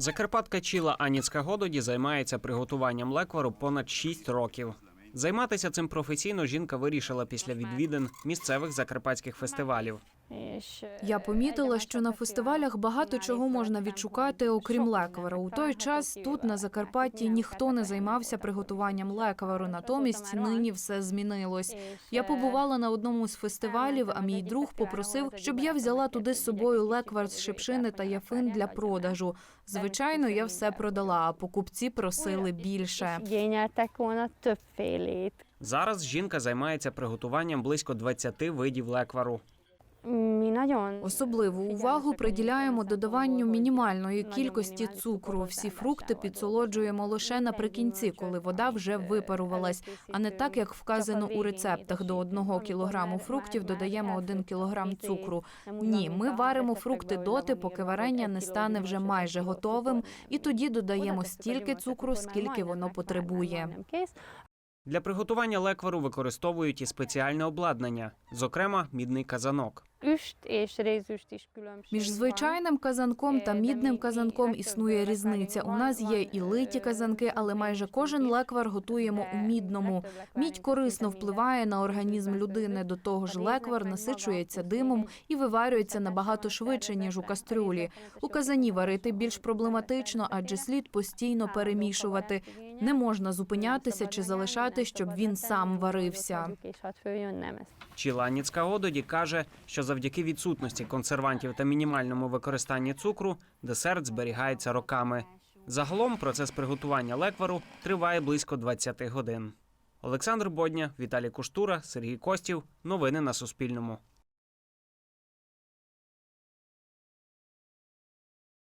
Закарпатка Чіла Аніцька Гододі займається приготуванням леквару понад 6 років. Займатися цим професійно жінка вирішила після відвідин місцевих закарпатських фестивалів. Я помітила, що на фестивалях багато чого можна відшукати, окрім леквара. У той час тут на Закарпатті ніхто не займався приготуванням леквару. Натомість нині все змінилось. Я побувала на одному з фестивалів, а мій друг попросив, щоб я взяла туди з собою леквар з шипшини та яфин для продажу. Звичайно, я все продала, а покупці просили більше. Зараз жінка займається приготуванням близько 20 видів леквару. Особливу увагу приділяємо додаванню мінімальної кількості цукру. Всі фрукти підсолоджуємо лише наприкінці, коли вода вже випарувалась, а не так, як вказано у рецептах. До одного кілограму фруктів додаємо один кілограм цукру. Ні, ми варимо фрукти доти, поки варення не стане вже майже готовим, і тоді додаємо стільки цукру, скільки воно потребує. Для приготування леквару використовують і спеціальне обладнання, зокрема мідний казанок. Між звичайним казанком та мідним казанком існує різниця. У нас є і литі казанки, але майже кожен леквар готуємо у мідному. Мідь корисно впливає на організм людини. До того ж, леквар насичується димом і виварюється набагато швидше ніж у кастрюлі. У казані варити більш проблематично, адже слід постійно перемішувати. Не можна зупинятися чи залишати, щоб він сам варився. Чіланіцька Гододі каже, що завдяки відсутності консервантів та мінімальному використанні цукру десерт зберігається роками. Загалом процес приготування леквару триває близько 20 годин. Олександр Бодня, Віталій Куштура, Сергій Костів. Новини на Суспільному.